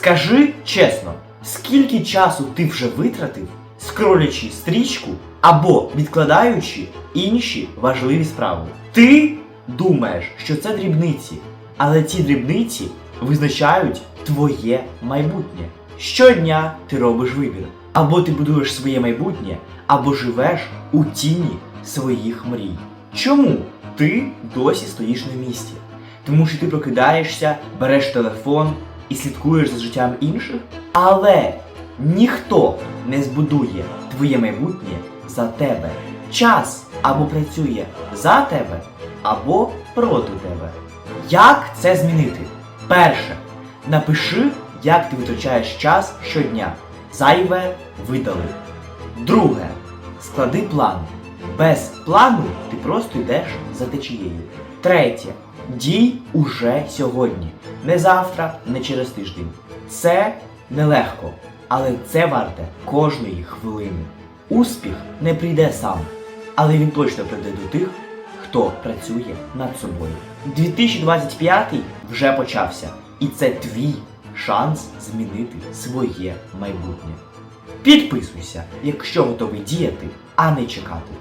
Скажи чесно, скільки часу ти вже витратив, скролячи стрічку або відкладаючи інші важливі справи? Ти думаєш, що це дрібниці, але ці дрібниці визначають твоє майбутнє. Щодня ти робиш вибір. Або ти будуєш своє майбутнє, або живеш у тіні своїх мрій. Чому ти досі стоїш на місці? Тому що ти прокидаєшся, береш телефон і слідкуєш за життям інших, але ніхто не збудує твоє майбутнє за тебе. Час або працює за тебе, або проти тебе. Як це змінити? Перше, напиши, як ти витрачаєш час щодня. Зайве видали. Друге, склади план. Без плану ти просто йдеш за течією. Третє. Дій уже сьогодні. Не завтра, не через тиждень. Це нелегко, але це варте кожної хвилини. Успіх не прийде сам, але він точно прийде до тих, хто працює над собою. 2025 вже почався, і це твій шанс змінити своє майбутнє. Підписуйся, якщо готовий діяти, а не чекати.